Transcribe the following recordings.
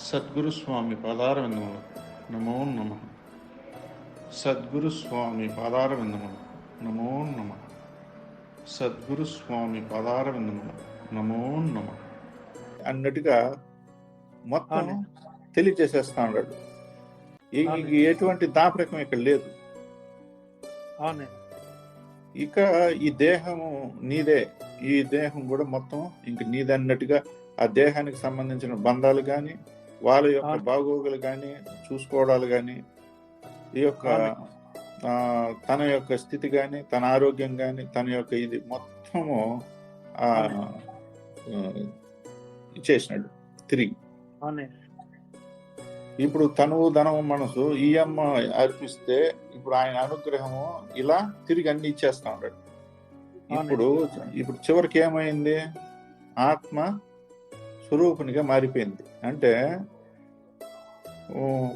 సద్గురు స్వామి పాదారవిందములు. నమో నమ. సద్గురు స్వామి పాదారవిందములు. నమో నమ. సద్గురు స్వామి పాదారవిందములు. నమో నమ. అన్నట్టుగా మొత్తం. తెలియజేసేస్తా ఉన్నాడు ఎటువంటి దాపరికం ఇక్కడ లేదు. ఇక ఈ దేహము నీదే. ఈ దేహం కూడా మొత్తం ఇంక నీదే అన్నట్టుగా ఆ దేహానికి సంబంధించిన బంధాలు కానీ వాళ్ళ యొక్క. బాగోగులు కానీ చూసుకోవడాలు కానీ ఈ యొక్క తన యొక్క స్థితి కానీ తన ఆరోగ్యం కానీ తన యొక్క ఇది మొత్తము ఇచ్చేసినాడు తిరిగి. ఇప్పుడు తనువు ధనము మనసు ఈ అమ్మ అర్పిస్తే ఇప్పుడు ఆయన అనుగ్రహము ఇలా తిరిగి అన్ని ఇచ్చేస్తా ఉన్నాడు. ఇప్పుడు ఇప్పుడు చివరికి ఏమైంది? ఆత్మ స్వరూపునిగా మారిపోయింది. అంటే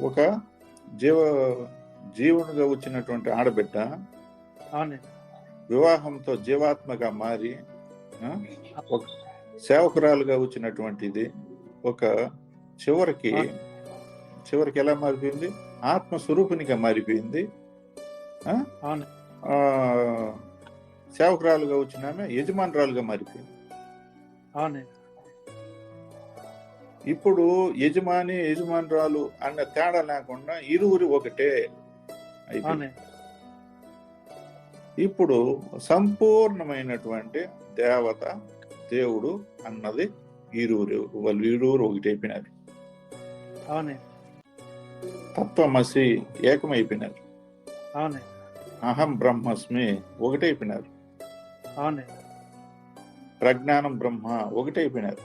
ఒక జీవ జీవునిగా వచ్చినటువంటి ఆడబిడ్డ వివాహంతో జీవాత్మగా మారి ఒక సేవకురాలుగా వచ్చినటువంటిది ఒక చివరికి చివరికి ఎలా మారిపోయింది? ఆత్మ స్వరూపినిగా మారిపోయింది సేవకురాలుగా వచ్చిన ఆమె యజమానురాలుగా మారిపోయింది. ఇప్పుడు యజమాని యజమానురాలు అన్న తేడా లేకుండా ఇరువురు ఒకటే ఇప్పుడు సంపూర్ణమైనటువంటి దేవత దేవుడు అన్నది ఇరువురు వాళ్ళు ఇరువురు ఒకటైపోయినారు. తత్వమసి ఏకమైపోయినారు. అహం బ్రహ్మస్మి ఒకటైపోయినారు. ప్రజ్ఞానం బ్రహ్మ ఒకటైపోయినారు?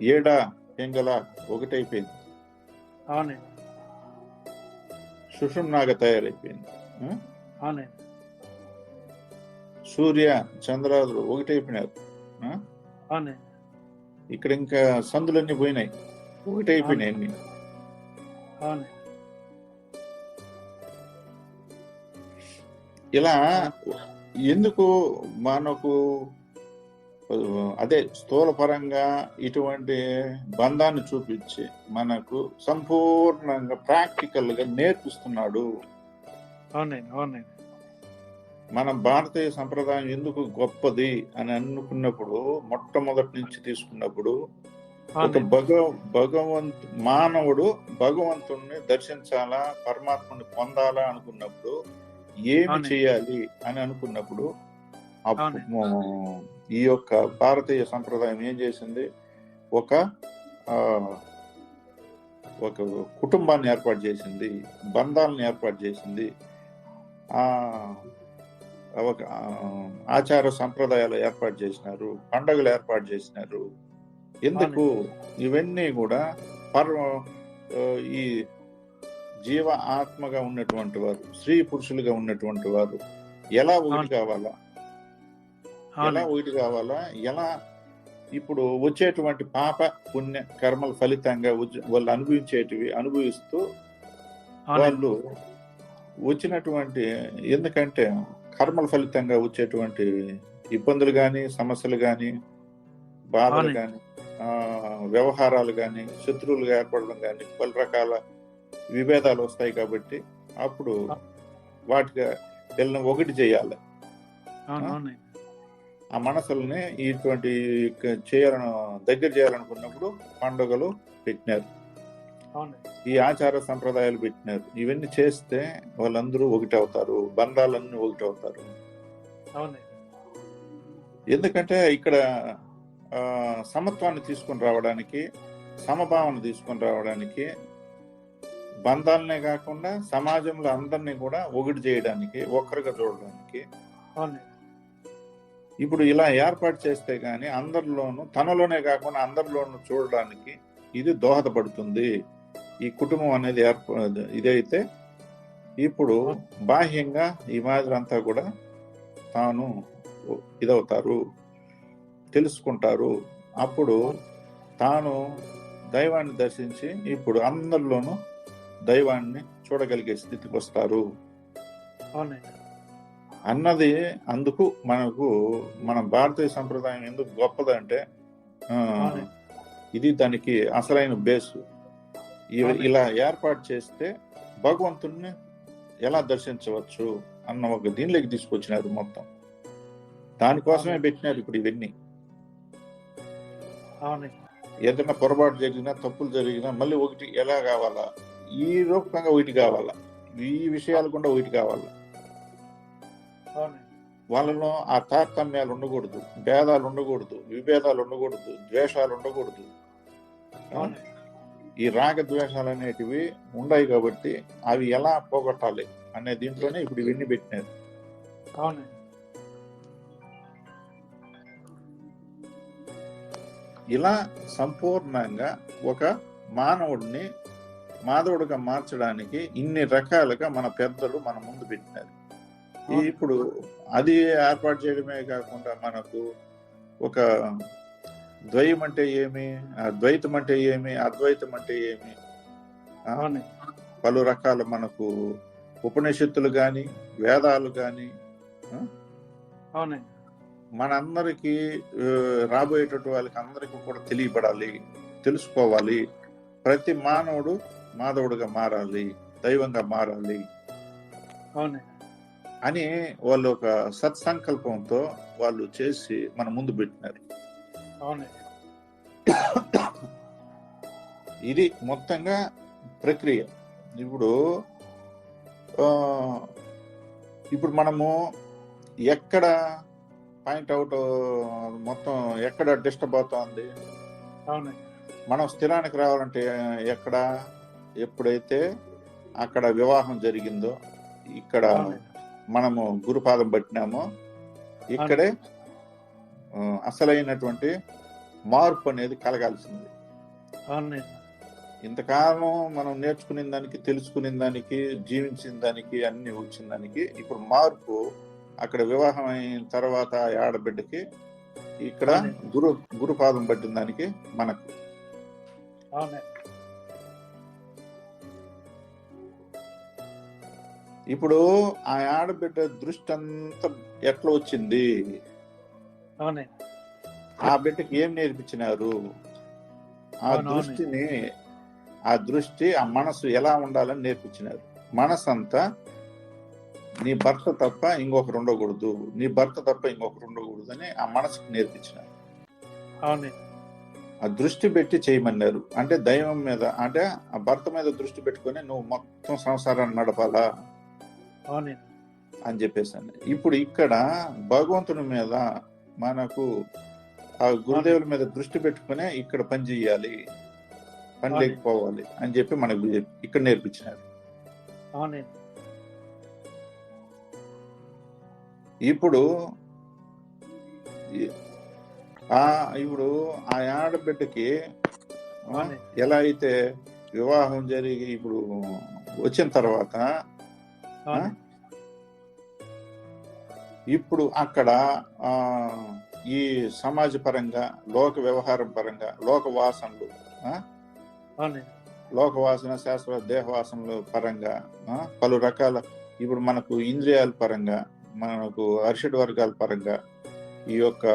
ఏడ పెంగల ఒకటైపోయింది. అవును సుషుమ్నాగా తయారైపోయింది. ఉం? అవును సూర్య చంద్రాదులు ఒకటైపోయినారు. ఇక్కడ ఇంకా సందులన్నీ పోయినాయి. ఒకటైపోయినాయి అన్ని. ఇలా ఎందుకు మనకు అదే స్థూల పరంగా ఇటువంటి బంధాన్ని చూపించి మనకు సంపూర్ణంగా ప్రాక్టికల్గా నేర్పిస్తున్నాడు మన భారతీయ సంప్రదాయం ఎందుకు గొప్పది అని అనుకున్నప్పుడు మొట్టమొదటి నుంచి తీసుకున్నప్పుడు ఒక భగ భగవంతు మానవుడు భగవంతుణ్ణి దర్శించాలా పరమాత్మని పొందాలా అనుకున్నప్పుడు ఏమి. చేయాలి అని అనుకున్నప్పుడు ఈ యొక్క భారతీయ సంప్రదాయం ఏం చేసింది? ఒక ఒక కుటుంబాన్ని ఏర్పాటు చేసింది బంధాలను ఏర్పాటు చేసింది ఒక ఆచార సంప్రదాయాలు ఏర్పాటు చేసినారు పండుగలు ఏర్పాటు చేసినారు. ఎందుకు? ఇవన్నీ కూడా పర్ ఆ, ఈ జీవ ఆత్మగా ఉన్నటువంటి వారు స్త్రీ పురుషులుగా ఉన్నటువంటి వారు ఎలా ఒకటి అవును. కావాలా? ఎలా ఒకటి కావాలా? ఎలా ఇప్పుడు వచ్చేటువంటి పాప పుణ్య కర్మల ఫలితంగా వాళ్ళు అనుభవించేటివి అనుభవిస్తూ వాళ్ళు వచ్చినటువంటి ఎందుకంటే కర్మల ఫలితంగా వచ్చేటువంటి ఇబ్బందులు కానీ సమస్యలు కానీ బాధలు. కానీ వ్యవహారాలు కానీ శత్రువులుగా ఏర్పడడం కానీ పలు రకాల విభేదాలు వస్తాయి కాబట్టి అప్పుడు వాటికి వీళ్ళని ఒకటి చేయాలి. ఆ మనసుల్ని ఇటువంటి చేయాలను దగ్గర చేయాలనుకున్నప్పుడు పండుగలు పెట్టినారు. ఈ ఆచార సంప్రదాయాలు పెట్టినారు. ఇవన్నీ చేస్తే వాళ్ళందరూ ఒకటి అవుతారు బంధాలన్నీ ఒకటి అవుతారు అవును ఎందుకంటే ఇక్కడ సమత్వాన్ని తీసుకొని రావడానికి సమభావన తీసుకొని రావడానికి బంధాలనే కాకుండా సమాజంలో అందరినీ కూడా ఒకటి చేయడానికి ఒక్కరుగా చూడడానికి ఇప్పుడు ఇలా ఏర్పాటు చేస్తే కానీ అందరిలోనూ తనలోనే కాకుండా అందరిలోనూ చూడడానికి ఇది దోహదపడుతుంది. ఈ కుటుంబం అనేది ఏర్ప ఇదైతే ఇప్పుడు బాహ్యంగా ఈ మాదిరి అంతా కూడా తాను ఇదవుతారు తెలుసుకుంటారు. అప్పుడు తాను దైవాన్ని దర్శించి ఇప్పుడు అందరిలోనూ దైవాన్ని చూడగలిగే స్థితికి వస్తారు అవునండి. అన్నది అందుకు మనకు మన భారతీయ సంప్రదాయం ఎందుకు గొప్పదంటే. ఇది దానికి అసలైన బేసు. ఇలా ఏర్పాటు చేస్తే భగవంతుణ్ణి ఎలా దర్శించవచ్చు అన్న ఒక దీనిలోకి తీసుకొచ్చినారు మొత్తం. దానికోసమే. పెట్టినారు ఇప్పుడు ఇవన్నీ. ఏదైనా పొరపాటు జరిగినా తప్పులు జరిగినా మళ్ళీ ఒకటి ఎలా కావాలా? ఈ రూపంగా ఒకటి కావాలా? ఈ విషయాలు కూడా ఒకటి కావాలా? వాళ్ళలో ఆ తారతమ్యాలు ఉండకూడదు భేదాలు ఉండకూడదు విభేదాలు ఉండకూడదు ద్వేషాలు ఉండకూడదు. ఈ రాగ ద్వేషాలు అనేటివి ఉన్నాయి కాబట్టి అవి ఎలా పోగొట్టాలి అనే దీంట్లోనే ఇప్పుడు ఇవన్నీ అవునండి. ఇలా సంపూర్ణంగా ఒక మానవుడిని మాధవుడిగా మార్చడానికి ఇన్ని రకాలుగా మన పెద్దలు మన ముందు పెట్టినారు. ఇప్పుడు అది ఏర్పాటు చేయడమే కాకుండా మనకు ఒక ద్వయం అంటే ఏమి ఆ ద్వైతం అంటే ఏమి? అద్వైతం అంటే ఏమి పలు రకాల మనకు ఉపనిషత్తులు కానీ వేదాలు కానీ మనందరికీ రాబోయేటటువంటి వాళ్ళకి అందరికీ కూడా తెలియబడాలి తెలుసుకోవాలి. ప్రతి మానవుడు మాధవుడిగా మారాలి దైవంగా మారాలి. అవునండి అని వాళ్ళు ఒక సత్సంకల్పంతో వాళ్ళు చేసి మన ముందు పెట్టినారు. ఇది మొత్తంగా ప్రక్రియ. ఇప్పుడు ఇప్పుడు మనము ఎక్కడ పాయింట్ అవుట్ మొత్తం ఎక్కడ డిస్టర్బ్ అవుతోంది? మనం స్థిరానికి రావాలంటే ఎక్కడ ఎప్పుడైతే అక్కడ వివాహం జరిగిందో ఇక్కడ మనము గురుపాదం పట్టినామో. ఇక్కడే అసలైనటువంటి మార్పు అనేది కలగాల్సింది. ఇంతకాలం మనం నేర్చుకునే దానికి తెలుసుకునే దానికి జీవించిన దానికి అన్ని వచ్చిన దానికి ఇప్పుడు మార్పు అక్కడ వివాహం అయిన తర్వాత ఆడబిడ్డకి ఇక్కడ. గురు గురుపాదం పట్టిన దానికి మనకు. ఇప్పుడు ఆ ఆడబిడ్డ దృష్టి అంతా ఎట్లా వచ్చింది? ఆ బిడ్డకి ఏం నేర్పించినారు? ఆ. దృష్టిని ఆ దృష్టి ఆ మనసు ఎలా ఉండాలని నేర్పించినారు? మనసు అంతా నీ భర్త తప్ప ఇంకొకరు ఉండకూడదు. నీ భర్త తప్ప ఇంకొకరు ఉండకూడదు అని ఆ మనసుకు నేర్పించినారు. ఆ దృష్టి పెట్టి చేయమన్నారు. అంటే దైవం మీద అంటే ఆ భర్త మీద దృష్టి పెట్టుకొని నువ్వు మొత్తం సంసారాన్ని నడపాలా? అని చెప్పేసాను ఇప్పుడు ఇక్కడ భగవంతుని మీద మనకు ఆ గురుదేవుల మీద దృష్టి పెట్టుకునే ఇక్కడ పని చేయాలి పని. లేకపోవాలి అని చెప్పి మనకు ఇక్కడ నేర్పించినారు ఇప్పుడు ఆ ఇప్పుడు ఆ ఆడబిడ్డకి. ఎలా అయితే వివాహం జరిగి ఇప్పుడు వచ్చిన తర్వాత ఇప్పుడు అక్కడ ఈ సమాజ పరంగా లోక వ్యవహారం పరంగా లోక వాసనలు లోక వాసన శాస్త్ర దేహవాసనలు పరంగా పలు రకాల ఇప్పుడు మనకు ఇంద్రియాల పరంగా మనకు అరిషడ్ వర్గాల పరంగా ఈ యొక్క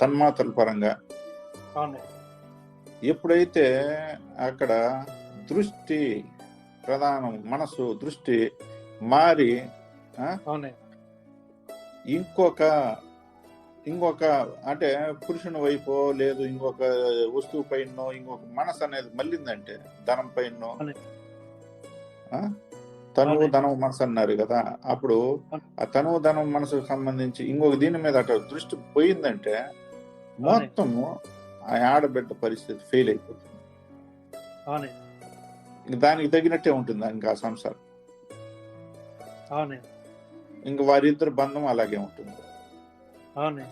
తన్మాత్రల పరంగా ఎప్పుడైతే అక్కడ దృష్టి ప్రధానం మనసు దృష్టి మారి ఇంకొక ఇంకొక అంటే పురుషుని వైపు లేదు ఇంకొక వస్తువు పైన ఇంకొక మనసు అనేది మళ్ళిందంటే ధనం పైన. తనువు. ధనం మనసు అన్నారు కదా. అప్పుడు ఆ తనువు ధనం మనసుకు సంబంధించి ఇంకొక దీని మీద అటు దృష్టి పోయిందంటే మొత్తము ఆ ఆడబిడ్డ పరిస్థితి ఫెయిల్ అయిపోతుంది. దానికి తగినట్టే ఉంటుంది ఇంకా సంసారం? ఇంక వారిద్దరు బంధం అలాగే ఉంటుంది.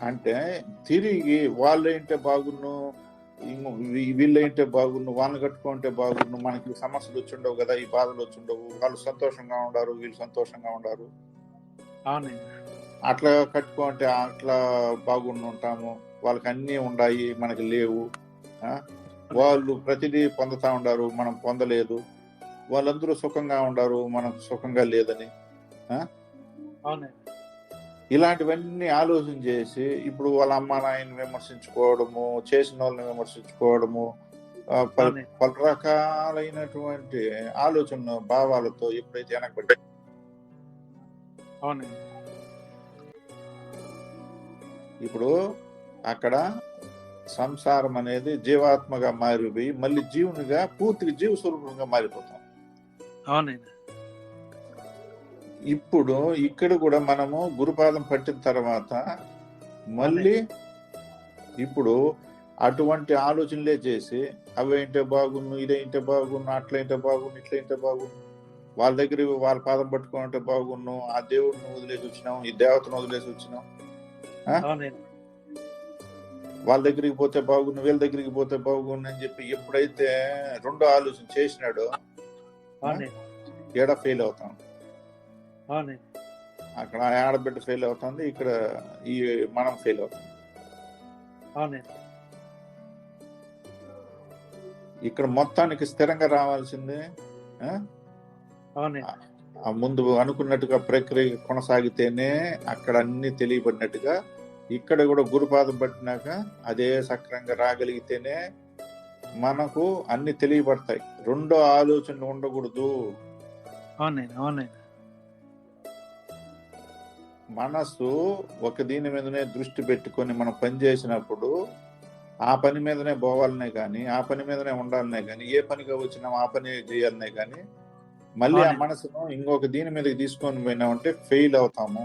అంటే తిరిగి వాళ్ళు ఏంటే బాగున్ను వీళ్ళేంటే బాగుండు వాళ్ళని కట్టుకుంటే బాగుండు మనకి సమస్యలు వచ్చిండవు కదా ఈ బాధలు వచ్చిండవు వాళ్ళు సంతోషంగా ఉండారు వీళ్ళు సంతోషంగా ఉండారు. అట్లా కట్టుకుంటే అట్లా బాగుండి ఉంటాము వాళ్ళకి అన్నీ ఉన్నాయి మనకి లేవు? వాళ్ళు ప్రతిదీ పొందుతా ఉండారు మనం పొందలేదు. వాళ్ళందరూ సుఖంగా ఉండారు మనం సుఖంగా లేదని. ఇలాంటివన్నీ ఆలోచన చేసి ఇప్పుడు వాళ్ళ అమ్మ నాయన్ని విమర్శించుకోవడము చేసిన వాళ్ళని విమర్శించుకోవడము పలు రకాలైనటువంటి ఆలోచన భావాలతో ఎప్పుడైతే వెనకబడి ఇప్పుడు అక్కడ సంసారం అనేది జీవాత్మగా మారిపోయి మళ్ళీ జీవునిగా పూర్తిగా జీవ స్వరూపంగా మారిపోతాం. అవునండి. ఇప్పుడు ఇక్కడ కూడా మనము గురుపాదం పట్టిన తర్వాత మళ్ళీ ఇప్పుడు అటువంటి ఆలోచనలే చేసి అవేంటే బాగున్ను ఇదేంటే బాగున్ను అట్లయింటే బాగున్ను ఇట్లయింటే బాగున్ను వాళ్ళ దగ్గర వాళ్ళ పాదం పట్టుకుంటే బాగున్ను ఆ దేవుడిని వదిలేసి వచ్చినాం ఈ దేవతను వదిలేసి వచ్చినాం వాళ్ళ దగ్గరికి పోతే బాగుండు వీళ్ళ దగ్గరికి పోతే బాగుండు అని చెప్పి ఎప్పుడైతే రెండో ఆలోచన చేసినాడో ఏడ ఫెయిల్ అవుతాం. అక్కడ ఆడబిడ్డ ఫెయిల్ అవుతుంది ఇక్కడ ఈ మనం ఫెయిల్ అవుతాం. ఇక్కడ మొత్తానికి స్థిరంగా రావాల్సింది ముందు అనుకున్నట్టుగా ప్రక్రియ కొనసాగితేనే అక్కడ అన్ని తెలియబడినట్టుగా ఇక్కడ కూడా గురుపాదం పట్టినాక అదే సక్రంగా రాగలిగితేనే మనకు అన్ని తెలియబడతాయి రెండో ఆలోచనలు ఉండకూడదు. మనసు ఒక దీని మీదనే దృష్టి పెట్టుకొని మనం పని చేసినప్పుడు ఆ పని మీదనే పోవాలనే కానీ ఆ పని మీదనే ఉండాలనే కానీ ఏ పనిగా వచ్చినా ఆ పని చేయాలనే కానీ మళ్ళీ ఆ. మనసును ఇంకొక దీని మీదకి తీసుకొని పోయినామంటే ఫెయిల్ అవుతాము.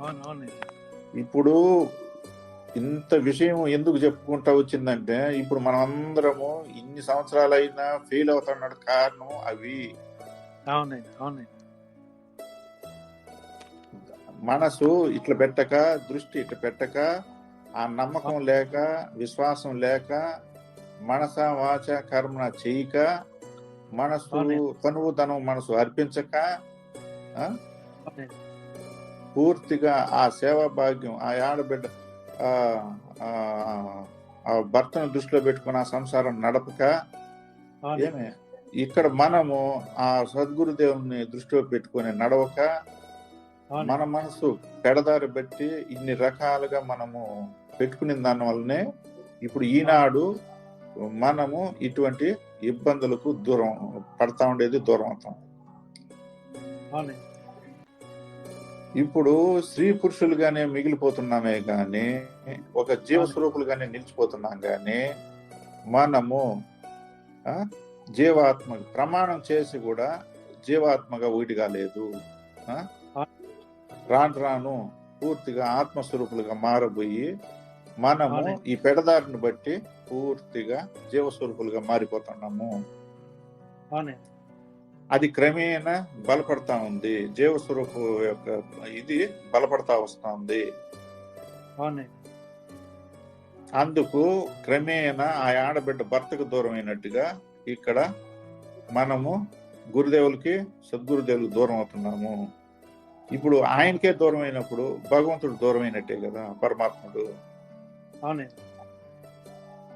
అవును ఇప్పుడు ఇంత విషయం ఎందుకు చెప్పుకుంటా వచ్చిందంటే ఇప్పుడు మనం అందరము ఇన్ని సంవత్సరాలు అయినా ఫెయిల్ అవుతున్నాడు కారణం అవి. అవునండి అవునండి. మనసు ఇట్లా పెట్టక దృష్టి ఇట్లా పెట్టక ఆ నమ్మకం లేక విశ్వాసం లేక మనస వాచ కర్మ చేయక మనసు అవునండి. తనువు తను మనసు అర్పించక పూర్తిగా ఆ సేవా భాగ్యం ఆ ఆడబిడ్డ ఆ, భర్తను దృష్టిలో పెట్టుకుని ఆ సంసారం నడపక ఏమి ఇక్కడ మనము ఆ సద్గురుదేవుని దృష్టిలో పెట్టుకొని నడవక మన మనసు పెడదారి బట్టి ఇన్ని రకాలుగా మనము పెట్టుకునే దాని వల్లనే ఇప్పుడు ఈనాడు మనము ఇటువంటి ఇబ్బందులకు దూరం పడతా ఉండేది దూరం అవుతాం. ఇప్పుడు స్త్రీ పురుషులుగానే మిగిలిపోతున్నామే గాని ఒక జీవ స్వరూపులుగానే నిలిచిపోతున్నాం గాని మనము జీవాత్మ ప్రమాణం చేసి కూడా జీవాత్మగా ఒకటిగా లేదు? రాను రాను పూర్తిగా ఆత్మస్వరూపులుగా మారబోయి మనము. ఈ పెడదారిని బట్టి పూర్తిగా జీవస్వరూపులుగా మారిపోతున్నాము అది క్రమేణా బలపడతా ఉంది. జీవస్వరూపు యొక్క ఇది బలపడతా వస్తా ఉంది అవునండి. అందుకు క్రమేణా ఆ ఆడబిడ్డ భర్తకు దూరం అయినట్టుగా ఇక్కడ మనము గురుదేవులకి సద్గురుదేవులకు దూరం అవుతున్నాము. ఇప్పుడు ఆయనకే దూరం అయినప్పుడు భగవంతుడు దూరం అయినట్టే కదా పరమాత్ముడు.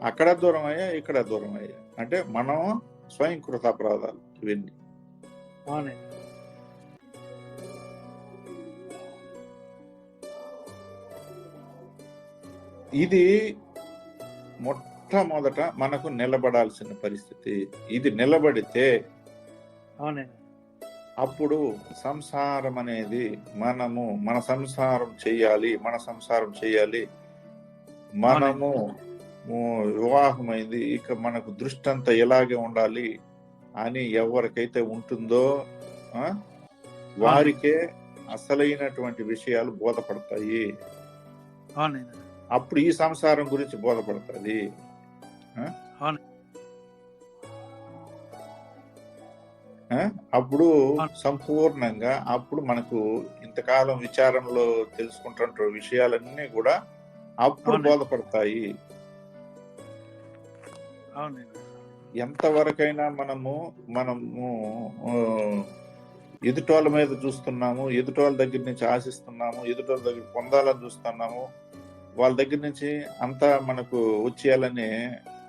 అక్కడ దూరం అయ్యా ఇక్కడ దూరం అయ్యా అంటే మనం స్వయం కృతాపరాధాలు ఇవన్నీ. అవునండి ఇది మొట్టమొదట మనకు నిలబడాల్సిన పరిస్థితి. ఇది నిలబడితే అవునండి. అప్పుడు సంసారం అనేది మనము మన సంసారం చేయాలి మన సంసారం చేయాలి. మనము వివాహమైంది ఇక మనకు దృష్టి అంతా ఇలాగే ఉండాలి. అని ఎవరికైతే ఉంటుందో ఆ, వారికే అసలైనటువంటి విషయాలు బోధపడతాయి. అప్పుడు ఈ సంసారం గురించి బోధపడుతుంది? అప్పుడు సంపూర్ణంగా అప్పుడు మనకు ఇంతకాలం విచారంలో తెలుసుకుంటున్న విషయాలన్నీ కూడా అప్పుడు. బోధపడతాయి. అవునండి. ఎంతవరకైనా మనము మనము ఎదుటోళ్ళ మీద చూస్తున్నాము ఎదుటోళ్ళ దగ్గర నుంచి ఆశిస్తున్నాము ఎదుటోళ్ళ దగ్గర పొందాలని చూస్తున్నాము వాళ్ళ దగ్గర నుంచి అంతా మనకు వచ్చేయాలని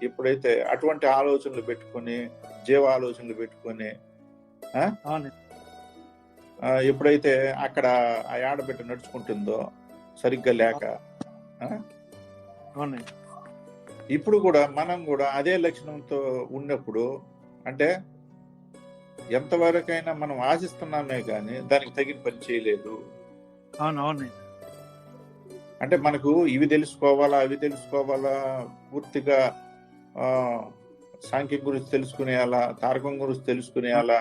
ఎప్పుడైతే అటువంటి ఆలోచనలు పెట్టుకొని జీవ ఆలోచనలు పెట్టుకొని ఎప్పుడైతే అక్కడ ఆ ఆడబిడ్డ నడుచుకుంటుందో సరిగ్గా లేక అవునండి. ఇప్పుడు కూడా మనం కూడా అదే లక్షణంతో ఉన్నప్పుడు అంటే ఎంతవరకైనా మనం ఆశిస్తున్నామే కానీ దానికి తగిన పని చేయలేదు అవును అవునండి అంటే మనకు ఇవి తెలుసుకోవాలా అవి తెలుసుకోవాలా పూర్తిగా సాంఖ్యం గురించి తెలుసుకునేయాలా తారకం గురించి తెలుసుకునేయాలా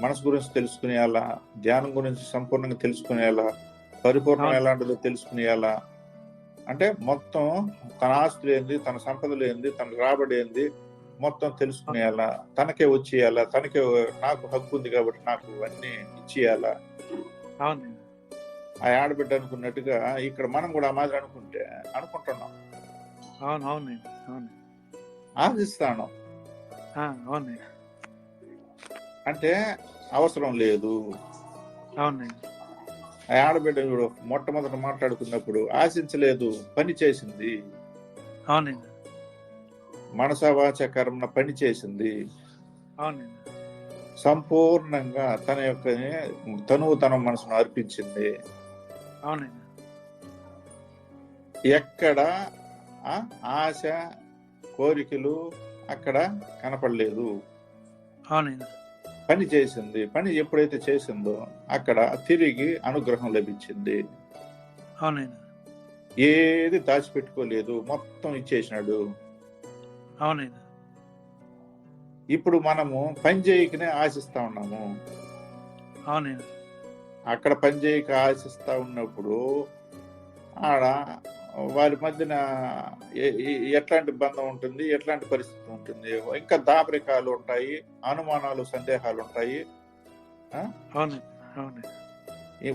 మనసు గురించి తెలుసుకునేయాలా ధ్యానం గురించి సంపూర్ణంగా తెలుసుకునేయాలా పరిపూర్ణం. ఎలాంటిదో తెలుసుకునేయాలా అంటే మొత్తం తన ఆస్తులు ఏంది తన సంపదలు ఏంది తన రాబడి ఏంది మొత్తం తెలుసుకునేయాలా? తనకే వచ్చేయాలా? తనకే నాకు హక్కు ఉంది కాబట్టి నాకు అన్ని ఇచ్చేయాలా? అవునండి. ఆ ఆడబిడ్డ అనుకున్నట్టుగా ఇక్కడ మనం కూడా ఆ మాదిరి అనుకుంటే అనుకుంటున్నాం. అవును అవునండి అవును ఆశిస్తాను. ఆ, అవునండి. అంటే అవసరం లేదు. అవునండి. ఆడబిడ్డ ఇప్పుడు మొట్టమొదట మాట్లాడుకున్నప్పుడు ఆశించలేదు పని చేసింది. అవునండి. మనసవాచ కర్మన పని చేసింది. అవునండి. సంపూర్ణంగా తన యొక్క తనువు తన మనసును అర్పించింది. అవునండి. ఎక్కడ ఆ ఆశ కోరికలు అక్కడ కనపడలేదు. అవునండి. పని చేసింది పని ఎప్పుడైతే చేసిందో అక్కడ తిరిగి అనుగ్రహం లభించింది. అవునండి. ఏది దాచిపెట్టుకోలేదు మొత్తం ఇచ్చేసినాడు. అవునండి. ఇప్పుడు మనము పని చేయకనే ఆశిస్తా ఉన్నాము. అవునండి. అక్కడ పని చేయక ఆశిస్తా ఉన్నప్పుడు ఆడ వారి మధ్యన ఎట్లాంటి బంధం ఉంటుంది? ఎట్లాంటి పరిస్థితి ఉంటుంది? ఇంకా దాపరికాలు ఉంటాయి అనుమానాలు సందేహాలు ఉంటాయి.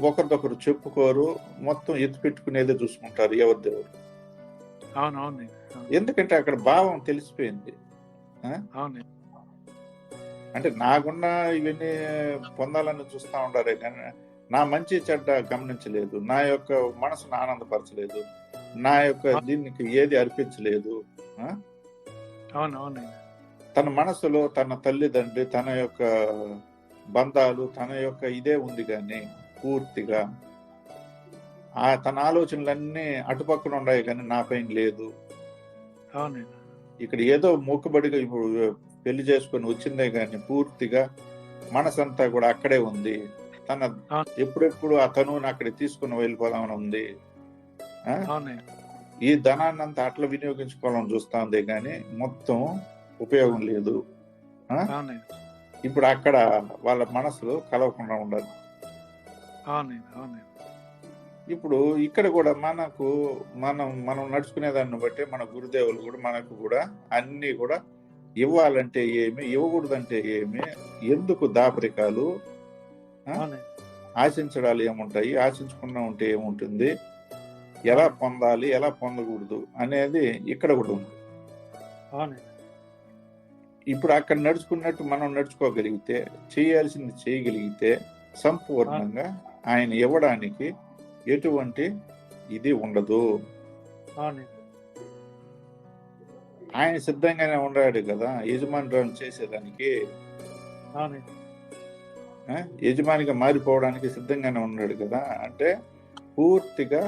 ఒకరిదొకరు చెప్పుకోరు మొత్తం ఎత్తి పెట్టుకునేదే చూసుకుంటారు ఎవరి దేవుడు. అవును అవునండి అవును. ఎందుకంటే అక్కడ భావం తెలిసిపోయింది. అంటే నాకున్న ఇవన్నీ పొందాలని చూస్తా కానీ నా మంచి చెడ్డ గమనించలేదు. నా యొక్క మనసును ఆనందపరచలేదు. నా యొక్క దీనికి ఏది అర్పించలేదు అవును అవునండి తన మనసులో తన తల్లిదండ్రి తన యొక్క బంధాలు తన యొక్క ఇదే ఉంది కానీ పూర్తిగా. ఆ తన ఆలోచనలన్నీ అటుపక్కన ఉన్నాయి కానీ నా పైన లేదు. ఇక్కడ ఏదో మొక్కుబడిగా ఇప్పుడు పెళ్ళి చేసుకొని వచ్చిందే కానీ పూర్తిగా మనసంతా కూడా అక్కడే ఉంది. తన. ఎప్పుడెప్పుడు ఆ తనువుని అక్కడ తీసుకుని వెళ్ళిపోదామని ఉంది. ఈ ధనాన్ని అంతా అట్లా వినియోగించుకోవాలని చూస్తా ఉంది కానీ మొత్తం ఉపయోగం లేదు. ఇప్పుడు అక్కడ వాళ్ళ మనసులో కలవకుండా అవునండి ఇప్పుడు ఇక్కడ కూడా మనకు మనం మనం నడుచుకునే దాన్ని బట్టి మన గురుదేవులు కూడా మనకు కూడా అన్ని కూడా ఇవ్వాలంటే ఏమి ఇవ్వకూడదంటే ఏమి ఎందుకు దాపరికాలు? ఆశించడాలు ఏముంటాయి? ఆశించకుండా ఉంటే ఏముంటుంది? ఎలా పొందాలి ఎలా పొందకూడదు అనేది ఇక్కడ కూడా ఉంది. ఇప్పుడు అక్కడ నడుచుకున్నట్టు మనం నడుచుకోగలిగితే చేయాల్సింది చేయగలిగితే సంపూర్ణంగా ఆయన ఇవ్వడానికి ఎటువంటి ఇది ఉండదు. ఆయన సిద్ధంగానే ఉన్నాడు కదా యజమానురాలు చేసేదానికి. యజమానిగా మారిపోవడానికి సిద్ధంగానే ఉన్నాడు కదా అంటే పూర్తిగా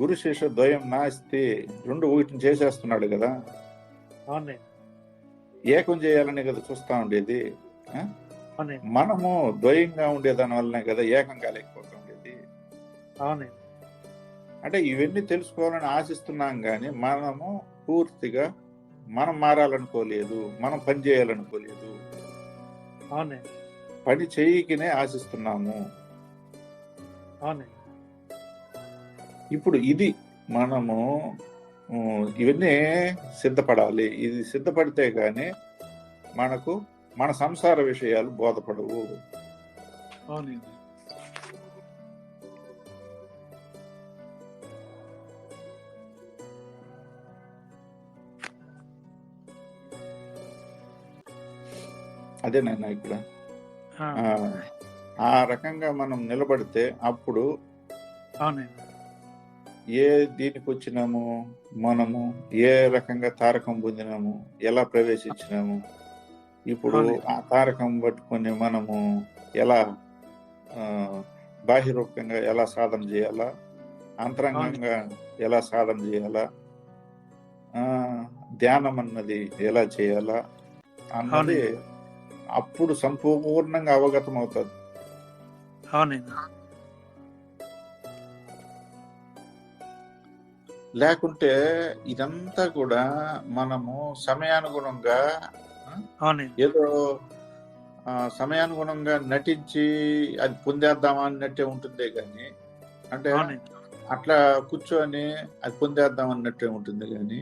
గురు శిష్య ద్వయం నాస్తి రెండు ఒకటిని చేసేస్తున్నాడు కదా. ఏకం చేయాలని కదా చూస్తా ఉండేది. మనము ద్వయంగా ఉండేదాని వల్లనే కదా ఏకం కాలేకపోతా ఉండేది. అంటే ఇవన్నీ తెలుసుకోవాలని ఆశిస్తున్నాం కానీ మనము పూర్తిగా మనం మారాలనుకోలేదు మనం పని చేయాలనుకోలేదు. పని చేయకనే ఆశిస్తున్నాము. అవునండి ఇప్పుడు ఇది మనము ఇవన్నీ సిద్ధపడాలి. ఇది సిద్ధపడితే గాని మనకు మన సంసార విషయాలు బోధపడవు. అదే నాయన ఇక్కడ. ఆ రకంగా మనం నిలబడితే అప్పుడు అవునండి. ఏ దీనికి వచ్చినాము? మనము ఏ రకంగా తారకం పొందినాము? ఎలా ప్రవేశించినాము? ఇప్పుడు. ఆ తారకం పట్టుకొని మనము ఎలా బాహ్యరూపంగా ఎలా సాధన చేయాలా? అంతరంగంగా ఎలా సాధన చేయాలా? ధ్యానం అన్నది ఎలా చేయాలా? అన్నది అప్పుడు సంపూర్ణంగా అవగతం అవుతుంది అవునండి. లేకుంటే ఇదంతా కూడా మనము సమయానుగుణంగా ఏదో సమయానుగుణంగా నటించి అది పొందేద్దామా అన్నట్టే ఉంటుందే కానీ అంటే అట్లా కూర్చొని అది పొందేద్దాం అన్నట్టే ఉంటుంది కానీ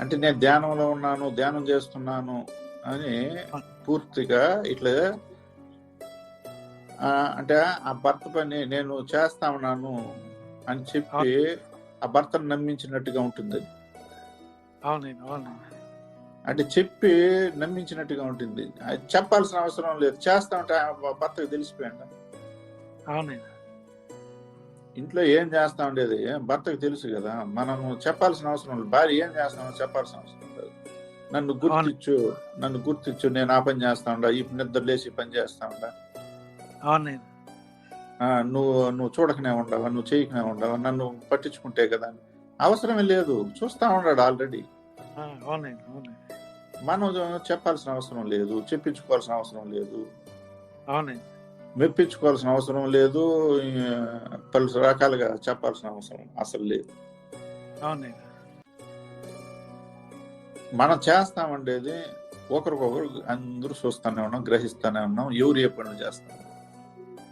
అంటే నేను ధ్యానంలో ఉన్నాను ధ్యానం చేస్తున్నాను అని పూర్తిగా ఇట్లా అంటే ఆ భర్త పని నేను చేస్తా ఉన్నాను అని చెప్పి ఆ భర్తను నమ్మించినట్టుగా ఉంటుంది. అవునండి అవునండి అంటే చెప్పి నమ్మించినట్టుగా ఉంటుంది. అది చెప్పాల్సిన అవసరం లేదు. చేస్తా ఉంటే భర్తకు తెలిసిపోయింది? అవునండి. ఇంట్లో ఏం చేస్తా ఉండేది? భర్తకు తెలుసు కదా. మనము చెప్పాల్సిన అవసరం లేదు. భార్య ఏం చేస్తామో చెప్పాల్సిన అవసరం లేదు. నన్ను గుర్తించు నన్ను గుర్తించు. నేను ఆ పని చేస్తా ఉండా. ఈ నిద్ర లేచి పని చేస్తా ఉండా. అవునండి ఆ, నువ్వు నువ్వు చూడకనే ఉండవా నువ్వు చేయకనే ఉండవా నన్ను పట్టించుకుంటే కదా అవసరమే లేదు చూస్తా ఉన్నాడు ఆల్రెడీ. మనం చెప్పాల్సిన అవసరం లేదు చెప్పించుకోవాల్సిన అవసరం లేదు. మెప్పించుకోవాల్సిన అవసరం లేదు పలు రకాలుగా చెప్పాల్సిన అవసరం అసలు లేదు. అవునండి మనం చేస్తామండేది ఒకరికొకరు అందరూ చూస్తానే ఉన్నాం గ్రహిస్తానే ఉన్నాం ఎవరు ఏ పనులు చేస్తాం.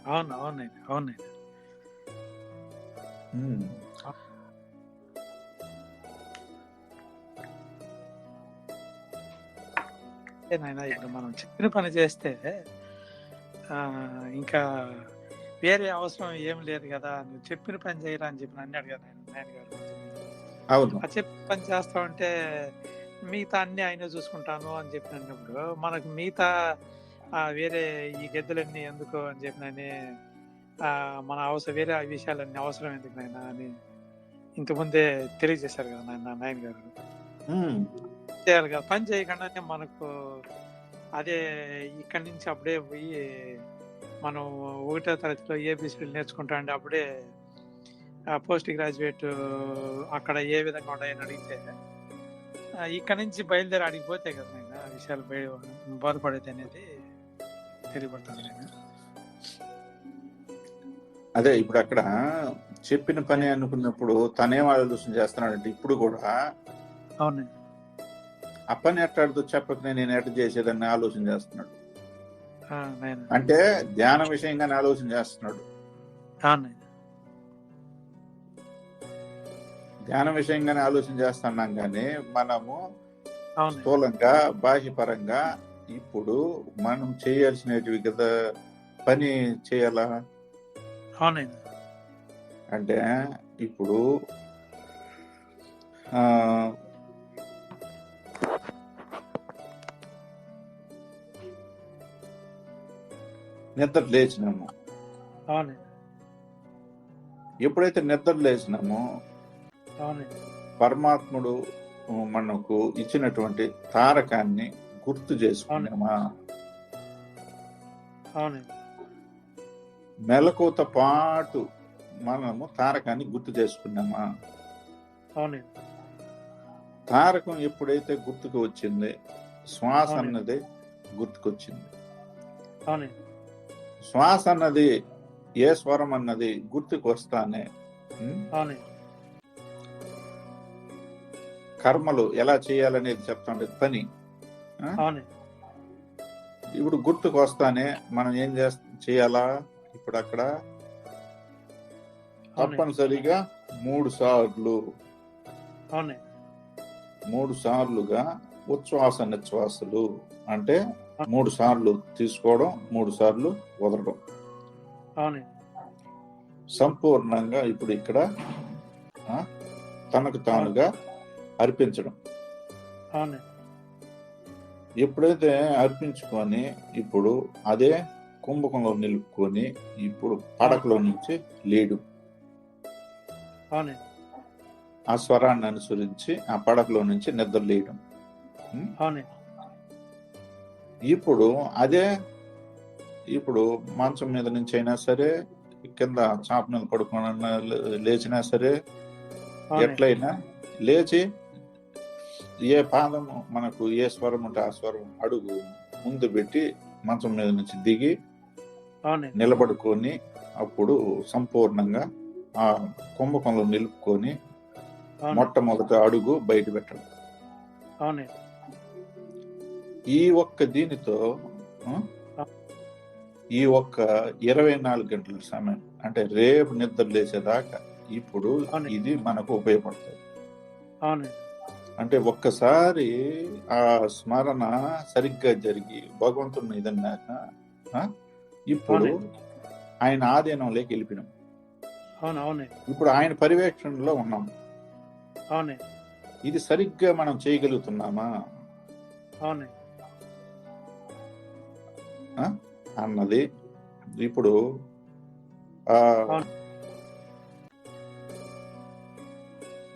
అవును అవునండి అవునండి. నాయన ఇప్పుడు మనం చెప్పిన పని చేస్తే ఇంకా వేరే అవసరం ఏం లేదు కదా నువ్వు చెప్పిన పని చేయరా అని చెప్పి అన్నాడు కదా ఆయన నాయన గారు అవును. ఆ చెప్పిన పని చేస్తామంటే మిగతా అన్ని ఆయనే చూసుకుంటాను అని చెప్పినప్పుడు మనకు మిగతా వేరే ఈ గద్దెలన్నీ ఎందుకు అని చెప్పినని ఆ, మన అవసరం వేరే ఆ విషయాలన్నీ అవసరం ఎందుకు నాయన అని ఇంతకుముందే తెలియజేశారు కదా నాయన నాయన గారు. చేయాలి కదా పని చేయకుండానే మనకు అదే ఇక్కడి నుంచి అప్పుడే పోయి మనం ఒకటో తరగతిలో ఏబిసిడీలు నేర్చుకుంటా అంటే అప్పుడే పోస్ట్ గ్రాడ్యుయేట్ అక్కడ ఏ విధంగా ఉన్నాయని అడిగితే ఇక్కడి నుంచి బయలుదేరి అడిగిపోతే కదా నేను ఆ విషయాలు బయ బోధపడేది అనేది తెలియబడుతుంది నేను. అదే ఇప్పుడు అక్కడ చెప్పిన పని అనుకున్నప్పుడు తనేం ఆలోచన చేస్తున్నాడంటే ఇప్పుడు కూడా అవునండి. ఆ పని ఎట్టాడుతూ చెప్పకనే నేను ఎట్ట చేసేదని ఆలోచన చేస్తున్నాడు. అంటే ధ్యాన విషయంగానే ఆలోచన చేస్తున్నాడు. ధ్యాన విషయంగానే ఆలోచన చేస్తున్నాం కానీ మనము స్థూలంగా బాహ్యపరంగా ఇప్పుడు మనం చేయాల్సినవి కదా పని చేయాలా? అవునండి. అంటే ఇప్పుడు నిద్ర లేచినాము. ఎప్పుడైతే నిద్ర లేచినామో పరమాత్ముడు మనకు ఇచ్చినటువంటి తారకాన్ని గుర్తు చేసుకున్నామా మెలకువతో పాటు మనము తారకాన్ని గుర్తు చేసుకున్నామా తారకం ఎప్పుడైతే గుర్తుకు వచ్చింది శ్వాస. అన్నది గుర్తుకొచ్చింది. శ్వాస అన్నది ఏ స్వరం అన్నది గుర్తుకు వస్తానే కర్మలు ఎలా చేయాలనేది చెప్తాండే పని ఇప్పుడు గుర్తుకు వస్తానే మనం ఏం చేయాలా? ఇప్పుడు అక్కడ తప్పనిసరిగా మూడు సార్లు. మూడు సార్లుగా ఉచ్ఛ్వాస నిశ్వాసలు అంటే మూడు సార్లు తీసుకోవడం మూడు సార్లు వదలడం. సంపూర్ణంగా ఇప్పుడు ఇక్కడ తనకు తానుగా అర్పించడం. ఎప్పుడైతే అర్పించుకొని ఇప్పుడు అదే కుంభకంలో నిలుపుకొని ఇప్పుడు పడకలో నుంచి లేడు. ఆ స్వరాన్ని అనుసరించి ఆ పడకలో నుంచి నిద్ర లేయడం ఇప్పుడు అదే ఇప్పుడు మంచం మీద నుంచి అయినా సరే కింద చాప మీద పడుకోనన్నా లే- లేచినా సరే ఎట్లయినా లేచి ఏ పాదం మనకు ఏ స్వరం ఉంటే ఆ స్వరం అడుగు ముందు పెట్టి మంచం మీద నుంచి దిగి నిలబడుకొని అప్పుడు సంపూర్ణంగా ఆ కుంభకంలో నిలుపుకొని మొట్టమొదటి అడుగు బయట పెట్టడం. ఈ ఒక్క దీనితో ఈ ఒక్క ఇరవై నాలుగు గంటల సమయం అంటే రేపు నిద్ర లేచేదాకా ఇప్పుడు. ఇది మనకు ఉపయోగపడుతుంది. అంటే ఒక్కసారి ఆ స్మరణ సరిగ్గా జరిగి భగవంతుని ఇదన్నాక ఇప్పుడు. ఆయన ఆధీనంలోకి వెళ్ళిపోయినాం. ఇప్పుడు ఆయన పర్యవేక్షణలో ఉన్నాం. ఇది సరిగ్గా మనం చేయగలుగుతున్నామా? అన్నది ఇప్పుడు ఆ.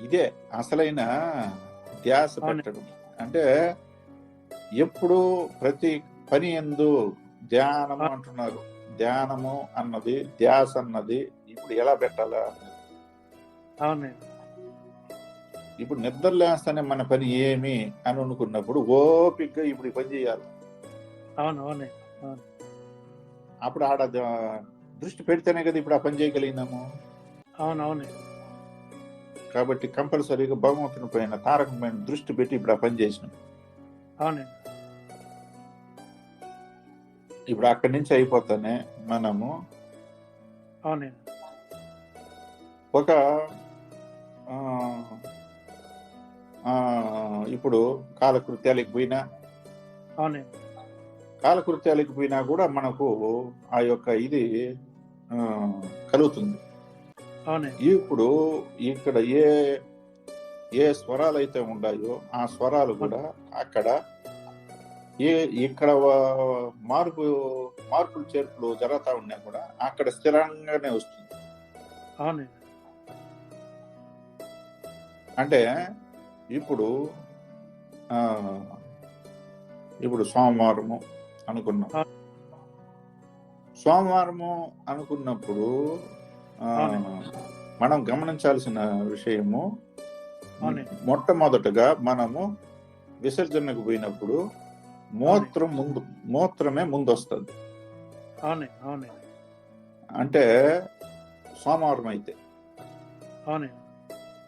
ఇదే అసలైన ధ్యాస. పెట్టడం. అంటే ఎప్పుడు ప్రతి పని ఎందు ధ్యానము. అంటున్నారు. ధ్యానము అన్నది ధ్యాస అన్నది ఇప్పుడు ఎలా పెట్టాలా? అవునండి. ఇప్పుడు నిద్ర లేస్తానే మన పని ఏమి అని అనుకున్నప్పుడు ఓపిగ్గా ఇప్పుడు ఈ పని చేయాలి. అవును అప్పుడు ఆడ దృష్టి పెడితేనే కదా ఇప్పుడు ఆ పని చేయగలిగినాము. అవును అవునండి. కాబట్టి కంపల్సరీగా భగవంతుని పైన తారకం పైన దృష్టి పెట్టి ఇప్పుడు ఆ పని చేసినాం. అవునండి. ఇప్పుడు అక్కడి నుంచి అయిపోతానే మనము అవునండి. ఒక ఇప్పుడు కాలకృత్యాలకు పోయినా అవునండి. కాలకృత్యాలకు పోయినా కూడా మనకు ఆ యొక్క ఇది కలుగుతుంది. ఇప్పుడు ఇక్కడ ఏ ఏ స్వరాలు అయితే ఉన్నాయో ఆ స్వరాలు కూడా అక్కడ ఏ ఇక్కడ మార్పు మార్పులు చేర్పులు జరుగుతా ఉన్నా కూడా అక్కడ స్థిరంగానే వస్తుంది అంటే ఇప్పుడు ఇప్పుడు సోమవారము అనుకున్నాం. సోమవారము అనుకున్నప్పుడు. మనం గమనించాల్సిన విషయము. మొట్టమొదటగా మనము విసర్జనకు పోయినప్పుడు మూత్రం ముందు మూత్రమే ముందు వస్తుంది అంటే సోమవారం అయితే.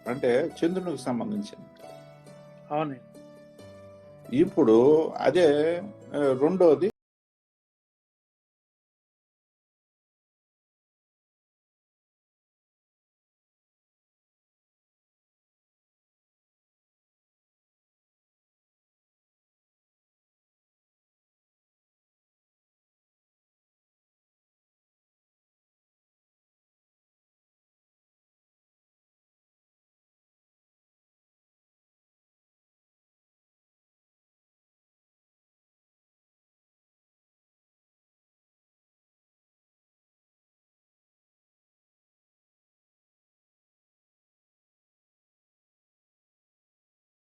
అంటే చంద్రునికి సంబంధించింది. ఇప్పుడు అదే రెండోది